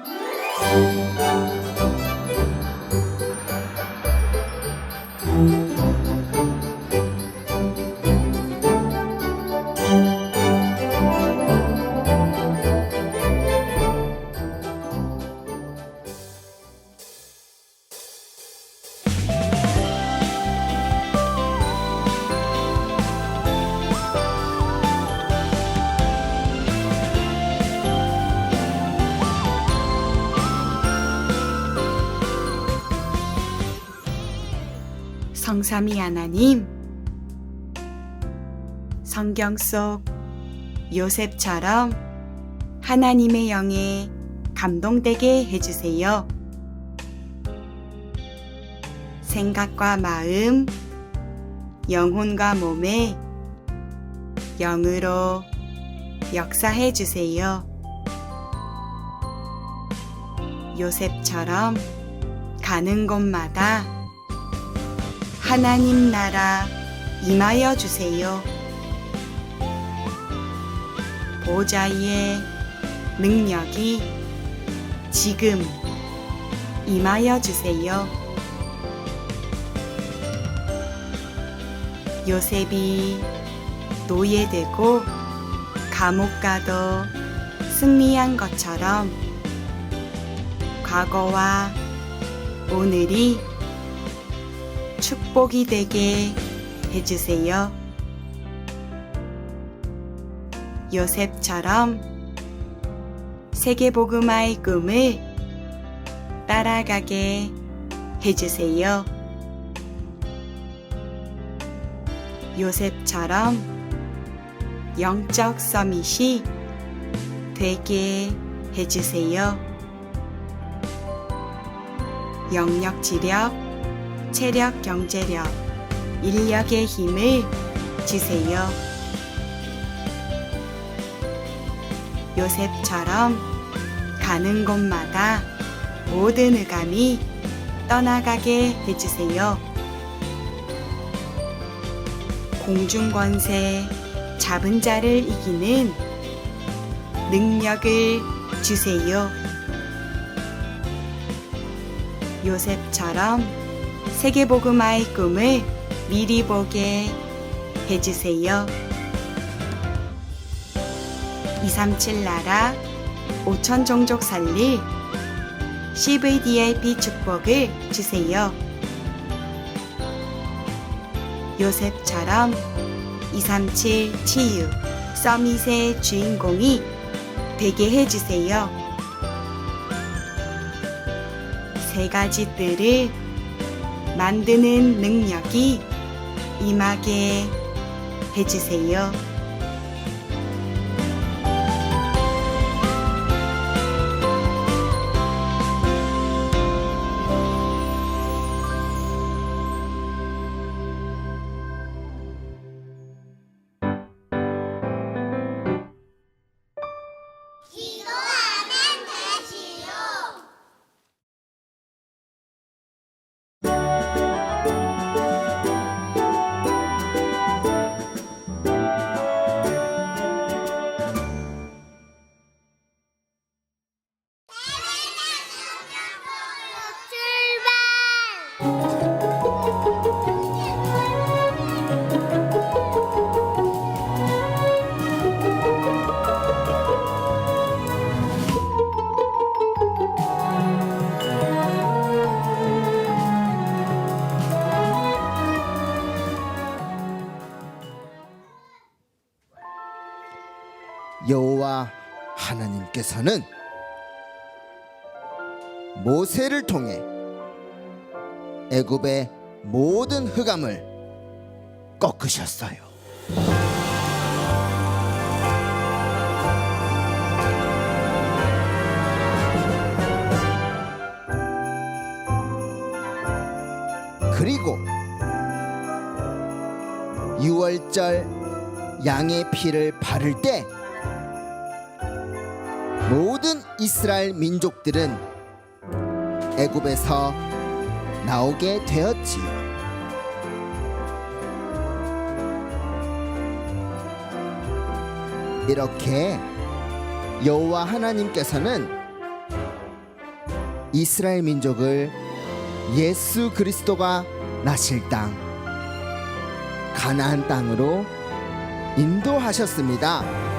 Música 성삼위 하나님, 성경 속 요셉처럼 하나님의 영에 감동되게 해주세요. 생각과 마음, 영혼과 몸에 영으로 역사해 주세요. 요셉처럼 가는 곳마다 하나님 나라 임하여 주세요. 보좌의 능력이 지금 임하여 주세요. 요셉이 노예되고 감옥 가도 승리한 것처럼 과거와 오늘이 축복이 되게 해주세요. 요셉처럼 세계복음화의 꿈을 따라가게 해주세요. 요셉처럼 영적 서밋이 되게 해주세요. 영역 지력, 체력, 경제력, 인력의 힘을 주세요. 요셉처럼 가는 곳마다 모든 의감이 떠나가게 해주세요. 공중권세 잡은 자를 이기는 능력을 주세요. 요셉처럼 세계복음화의 꿈을 미리 보게 해주세요. 237 나라 5천 종족 살릴 CVDIP 축복을 주세요. 요셉처럼 237 치유 서밋의 주인공이 되게 해주세요. 세 가지 뜰을 만드는 능력이 임하게 해주세요. 하나님께서는 모세를 통해 애굽의 모든 흑암을 꺾으셨어요. 그리고 유월절 양의 피를 바를 때 모든 이스라엘 민족들은 애굽에서 나오게 되었지요. 이렇게 여호와 하나님께서는 이스라엘 민족을 예수 그리스도가 나실 땅 가나안 땅으로 인도하셨습니다.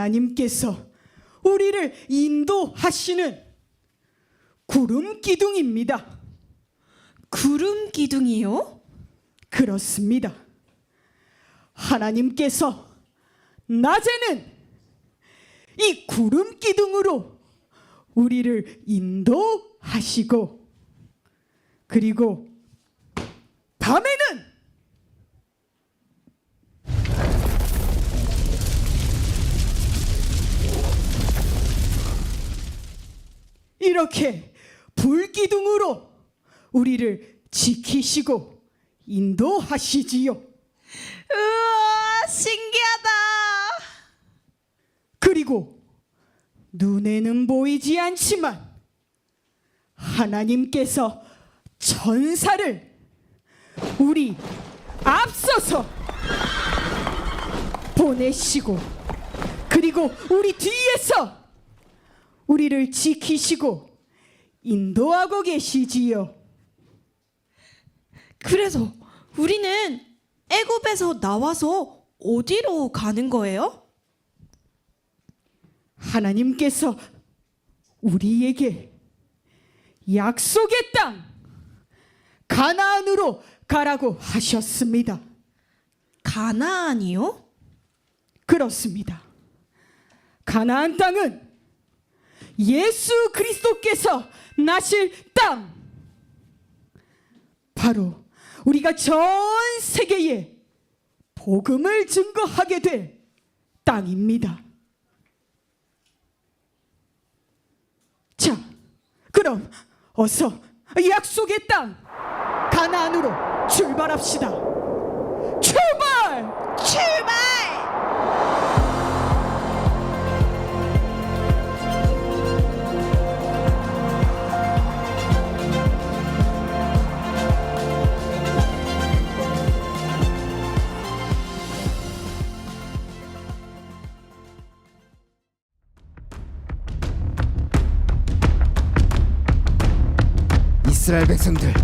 하나님께서 우리를 인도하시는 구름 기둥입니다. 구름 기둥이요? 그렇습니다. 하나님께서 낮에는 이 구름 기둥으로 우리를 인도하시고 그리고 밤에는 이렇게 불기둥으로 우리를 지키시고 인도하시지요. 우와, 신기하다. 그리고 눈에는 보이지 않지만 하나님께서 천사를 우리 앞서서 보내시고 그리고 우리 뒤에서 우리를 지키시고 인도하고 계시지요. 그래서 우리는 애굽에서 나와서 어디로 가는 거예요? 하나님께서 우리에게 약속의 땅 가나안으로 가라고 하셨습니다. 가나안이요? 그렇습니다. 가나안 땅은 예수 그리스도께서 나실 땅 바로 우리가 전 세계에 복음을 증거하게 될 땅입니다. 자, 그럼 어서 약속의 땅 가나안으로 출발합시다. 출발! 출발! 이스라엘 백성들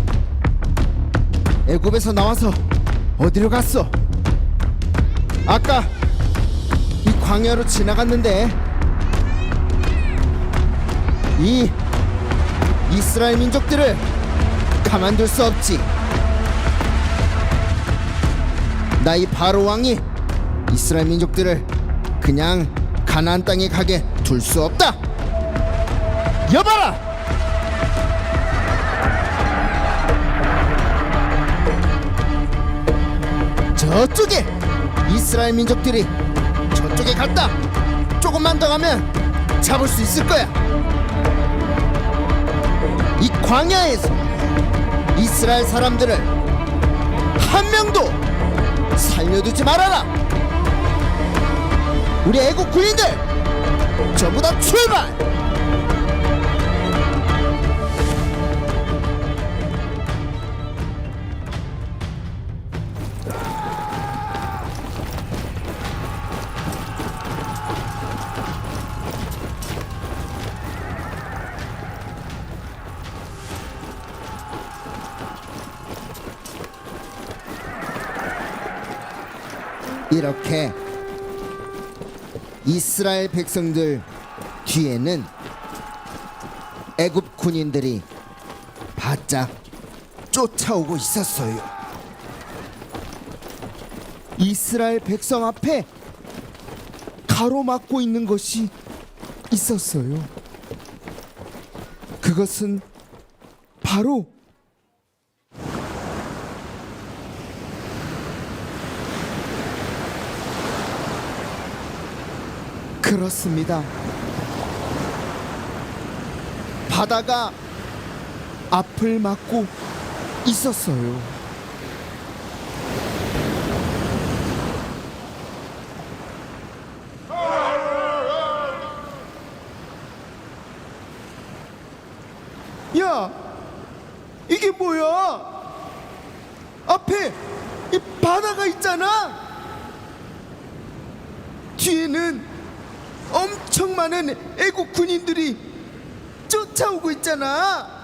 애굽에서 나와서 어디로 갔어? 아까 이 광야로 지나갔는데 이 이스라엘 민족들을 가만둘 수 없지. 나 이 바로 왕이 이스라엘 민족들을 그냥 가나안 땅에 가게 둘 수 없다. 여봐라. 저쪽에 이스라엘 민족들이 저쪽에 갔다. 조금만 더 가면 잡을 수 있을 거야. 이 광야에서 이스라엘 사람들을 한 명도 살려두지 말아라. 우리 애국 군인들 전부 다 출발. 이렇게 이스라엘 백성들 뒤에는 애굽 군인들이 바짝 쫓아오고 있었어요. 이스라엘 백성 앞에 가로막고 있는 것이 있었어요. 그것은 바로 그렇습니다. 바다가 앞을 막고 있었어요. 야, 이게 뭐야? 앞에 이 바다가 있잖아. 뒤에는 엄청 많은 애국 군인들이 쫓아오고 있잖아.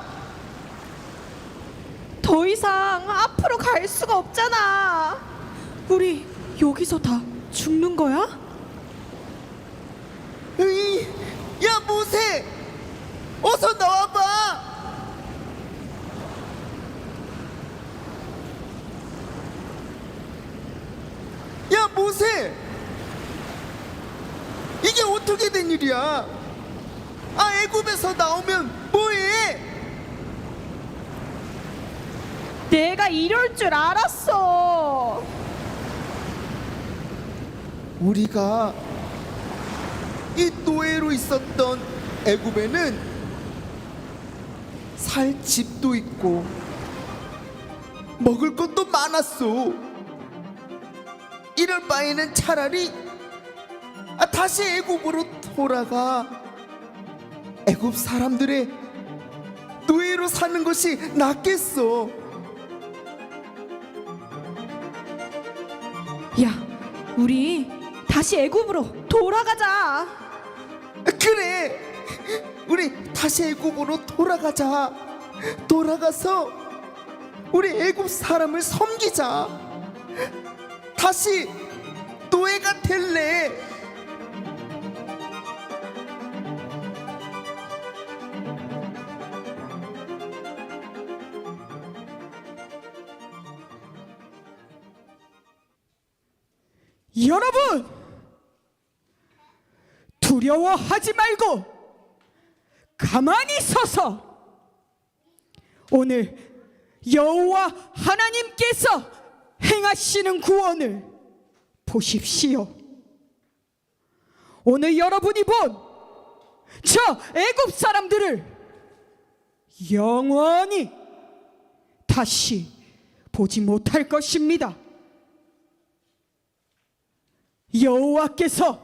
더 이상 앞으로 갈 수가 없잖아. 우리 여기서 다 죽는 거야? 으이, 야 모세, 어서 나와봐. 야 모세, 어떻게 된 일이야? 아 애굽에서 나오면 뭐해? 내가 이럴 줄 알았어. 우리가 이 노예로 있었던 애굽에는 살 집도 있고 먹을 것도 많았어. 이럴 바에는 차라리 아, 다시 애굽으로 돌아가. 애굽 사람들의 노예로 사는 것이 낫겠어. 야, 우리 다시 애굽으로 돌아가자. 그래. 우리 다시 애굽으로 돌아가자. 돌아가서 우리 애굽 사람을 섬기자. 다시 노예가 될래 여러분 두려워하지 말고 가만히 서서 오늘 여호와 하나님께서 행하시는 구원을 보십시오. 오늘 여러분이 본 저 애굽 사람들을 영원히 다시 보지 못할 것입니다. 여호와께서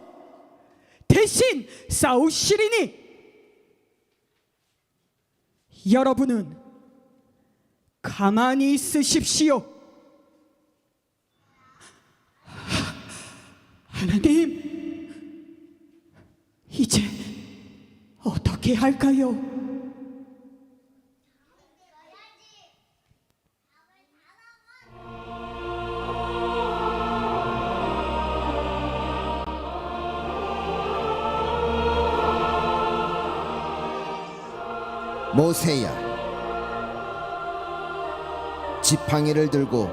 대신 싸우시리니 여러분은 가만히 있으십시오. 하나님, 이제 어떻게 할까요? 모세야. 지팡이를 들고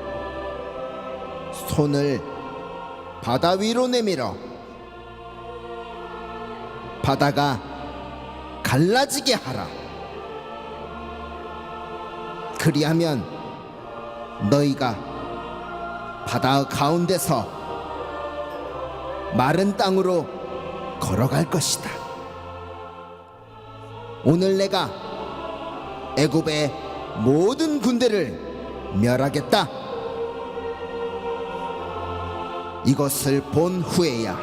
손을 바다 위로 내밀어 바다가 갈라지게 하라. 그리하면 너희가 바다 가운데서 마른 땅으로 걸어갈 것이다. 오늘 내가 애굽의 모든 군대를 멸하겠다. 이것을 본 후에야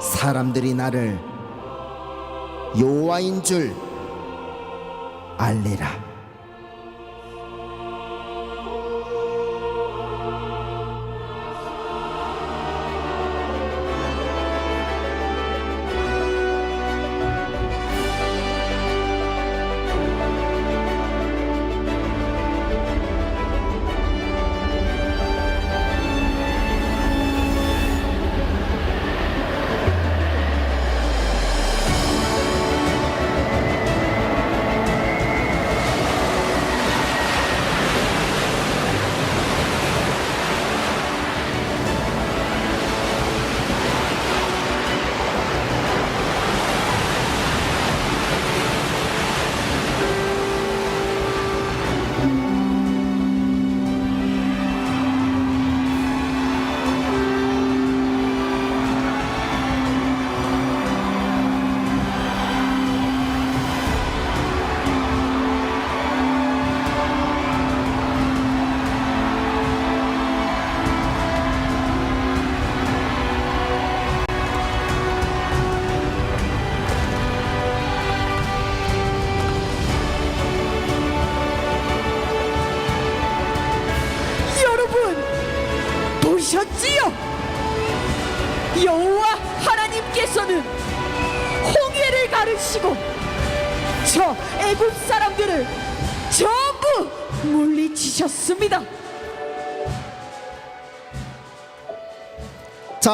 사람들이 나를 여호와인 줄 알리라.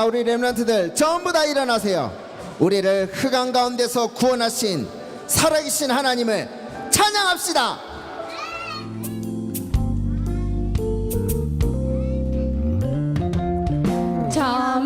우리 렘런트들 전부 다 일어나세요. 우리를 흑암 가운데서 구원하신 살아계신 하나님을 찬양합시다. 저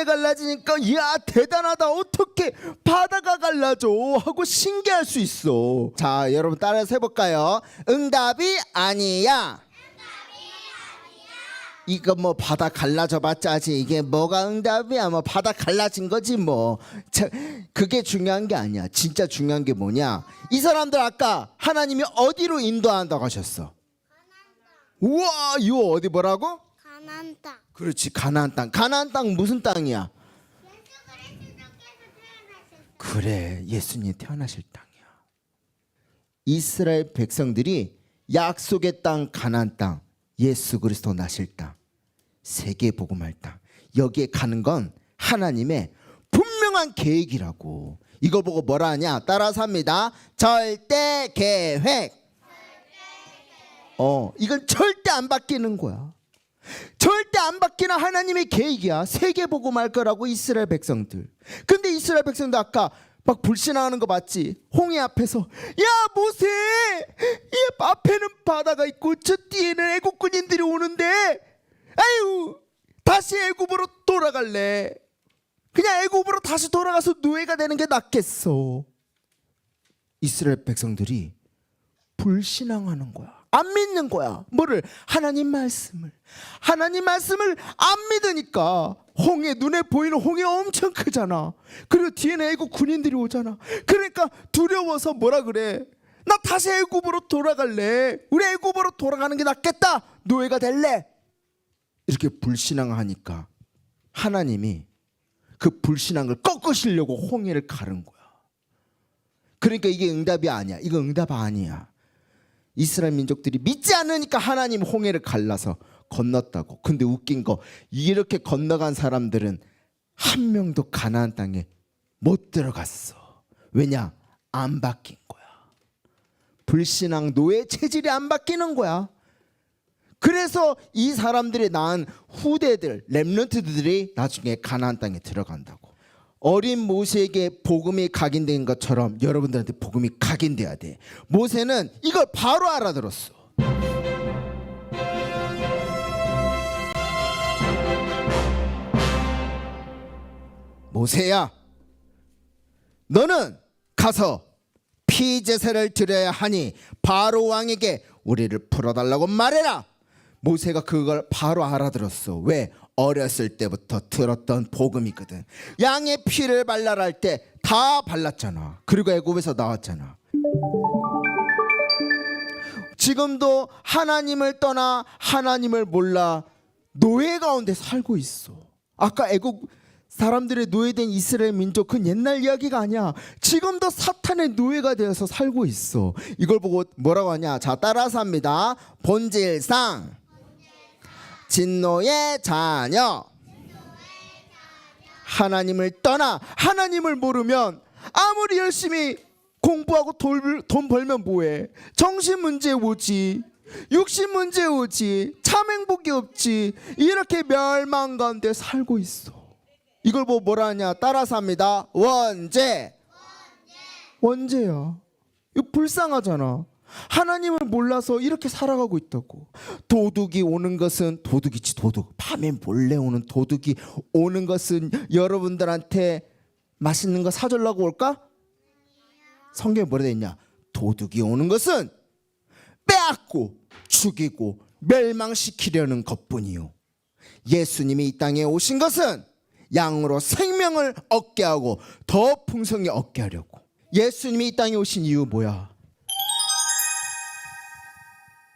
홍해 갈라지니까 이야 대단하다. 어떻게 바다가 갈라져? 하고 신기할 수 있어. 자 여러분 따라서 해볼까요 응답이 아니야. 이거 뭐 바다 갈라져 봤자지 이게 뭐가 응답이야? 뭐 바다 갈라진 거지 뭐. 자, 그게 중요한 게 아니야. 진짜 중요한 게 뭐냐? 이 사람들 아까 하나님이 어디로 인도한다고 하셨어? 우와 이거 어디 뭐라고 가난 땅. 그렇지 가나안 땅. 가나안 땅 무슨 땅이야? 그래 예수님 태어나실 땅이야. 이스라엘 백성들이 약속의 땅 가나안 땅 예수 그리스도 나실 땅 세계 복음할 땅. 여기에 가는 건 하나님의 분명한 계획이라고. 이거 보고 뭐라 하냐? 따라서 합니다. 절대 계획. 어 이건 절대 안 바뀌는 거야 절대 안 바뀌는 하나님의 계획이야. 세계 보고 말 거라고 이스라엘 백성들. 근데 이스라엘 백성도 아까 막 불신하는 거 봤지? 홍해 앞에서 야 모세, 이 앞에는 바다가 있고 저 뒤에는 애국 군인들이 오는데, 아유 다시 애굽으로 돌아갈래. 그냥 애굽으로 다시 돌아가서 노예가 되는 게 낫겠어. 이스라엘 백성들이 불신앙하는 거야. 안 믿는 거야. 뭐를? 하나님 말씀을. 하나님 말씀을 안 믿으니까 홍해 눈에 보이는 홍해 엄청 크잖아. 그리고 뒤에는 애굽 군인들이 오잖아. 그러니까 두려워서 뭐라 그래? 나 다시 애굽으로 돌아갈래. 우리 애굽으로 돌아가는 게 낫겠다. 노예가 될래. 이렇게 불신앙하니까 하나님이 그 불신앙을 꺾으시려고 홍해를 가른 거야. 그러니까 이게 응답이 아니야. 이거 응답 아니야. 이스라엘 민족들이 믿지 않으니까 하나님 홍해를 갈라서 건넜다고. 근데 웃긴 거 이렇게 건너간 사람들은 한 명도 가나안 땅에 못 들어갔어. 왜냐? 안 바뀐 거야. 불신앙 노예 체질이 안 바뀌는 거야. 그래서 이 사람들이 낳은 후대들 렘넌트들이 나중에 가나안 땅에 들어간다고. 어린 모세에게 복음이 각인된 것처럼 여러분들한테 복음이 각인돼야 돼. 모세는 이걸 바로 알아들었어. 모세야, 너는 가서 피 제사를 드려야 하니 바로 왕에게 우리를 풀어달라고 말해라. 모세가 그걸 바로 알아들었어. 왜? 어렸을 때부터 들었던 복음이거든. 양의 피를 발라라 할 때 다 발랐잖아. 그리고 애굽에서 나왔잖아. 지금도 하나님을 떠나 하나님을 몰라 노예 가운데 살고 있어. 아까 애국 사람들의 노예된 이스라엘 민족 그 옛날 이야기가 아니야. 지금도 사탄의 노예가 되어서 살고 있어. 이걸 보고 뭐라고 하냐? 자, 따라서 합니다. 본질상 진노의 자녀. 하나님을 떠나 하나님을 모르면 아무리 열심히 공부하고 돈, 돈 벌면 뭐해? 정신 문제 오지. 육신 문제 오지. 참 행복이 없지. 이렇게 멸망 가운데 살고 있어. 이걸 뭐 뭐라 하냐? 따라서 합니다. 원죄. 원죄야. 이거 불쌍하잖아. 하나님을 몰라서 이렇게 살아가고 있다고. 도둑이 오는 것은 도둑이지 도둑. 밤에 몰래 오는 도둑이 오는 것은 여러분들한테 맛있는 거 사주려고 올까? 성경에 뭐라 돼 있냐? 도둑이 오는 것은 빼앗고 죽이고 멸망시키려는 것뿐이요. 예수님이 이 땅에 오신 것은 양으로 생명을 얻게 하고 더 풍성히 얻게 하려고. 예수님이 이 땅에 오신 이유 뭐야?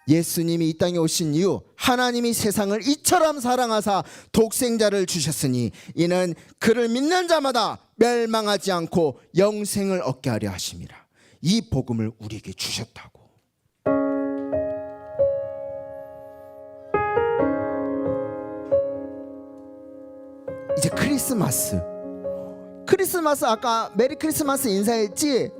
예수님이 이 땅에 오신 이유 하나님이 세상을 이처럼 사랑하사 독생자를 주셨으니 이는 그를 믿는 자마다 멸망하지 않고 영생을 얻게 하려 하심이라. 이 복음을 우리에게 주셨다고. 이제 크리스마스. 크리스마스 아까 메리 크리스마스 인사했지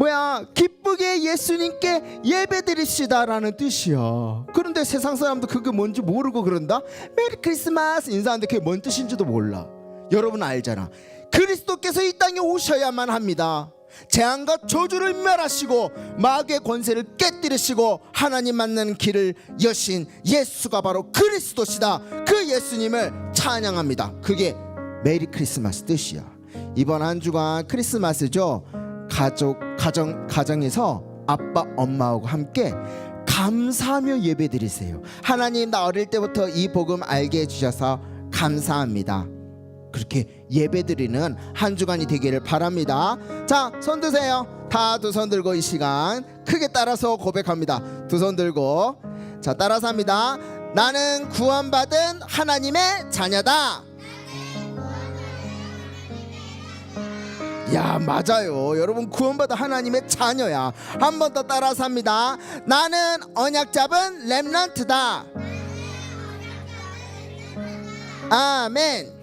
뭐야 기쁘게 예수님께 예배드립시다라는 뜻이야 그런데 세상 사람도 그게 뭔지 모르고 그런다? 메리 크리스마스 인사하는데 그게 뭔 뜻인지도 몰라. 여러분 알잖아. 그리스도께서 이 땅에 오셔야만 합니다. 재앙과 저주를 멸하시고 마귀의 권세를 깨뜨리시고 하나님 만나는 길을 여신 예수가 바로 그리스도시다. 그 예수님을 찬양합니다. 그게 메리 크리스마스 뜻이야. 이번 한 주간 크리스마스죠 가족 가정 가정에서 아빠 엄마하고 함께 감사하며 예배 드리세요. 하나님 나 어릴 때부터 이 복음 알게 해주셔서 감사합니다. 그렇게 예배 드리는 한 주간이 되기를 바랍니다. 자, 손 드세요. 다 두 손 들고 이 시간 크게 따라서 고백합니다. 두 손 들고 자 따라서 합니다. 나는 구원받은 하나님의 자녀다. 야 맞아요. 여러분 구원받아 하나님의 자녀야. 한 번 더 따라서 합니다. 나는 언약 잡은 렘넌트다. 아멘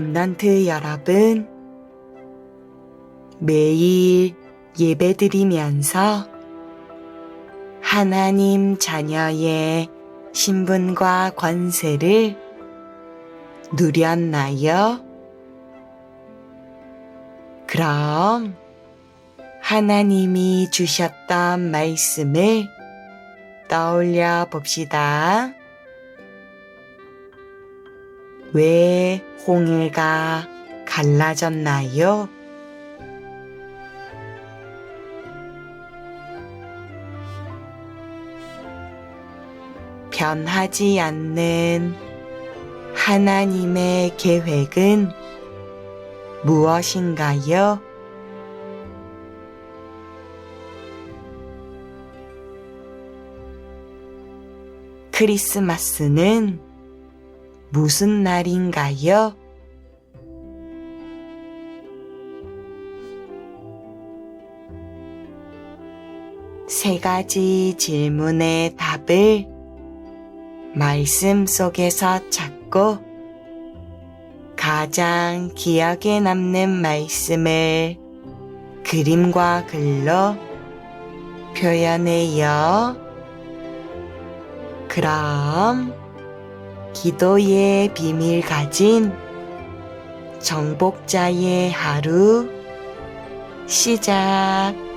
랩런트 여러분, 매일 예배드리면서 하나님 자녀의 신분과 권세를 누렸나요? 그럼 하나님이 주셨던 말씀을 떠올려 봅시다. 왜 홍해가 갈라졌나요? 변하지 않는 하나님의 계획은 무엇인가요? 크리스마스는 무슨 날인가요? 세 가지 질문의 답을 말씀 속에서 찾고 가장 기억에 남는 말씀을 그림과 글로 표현해요. 그럼 기도의 비밀 가진 정복자의 하루 시작.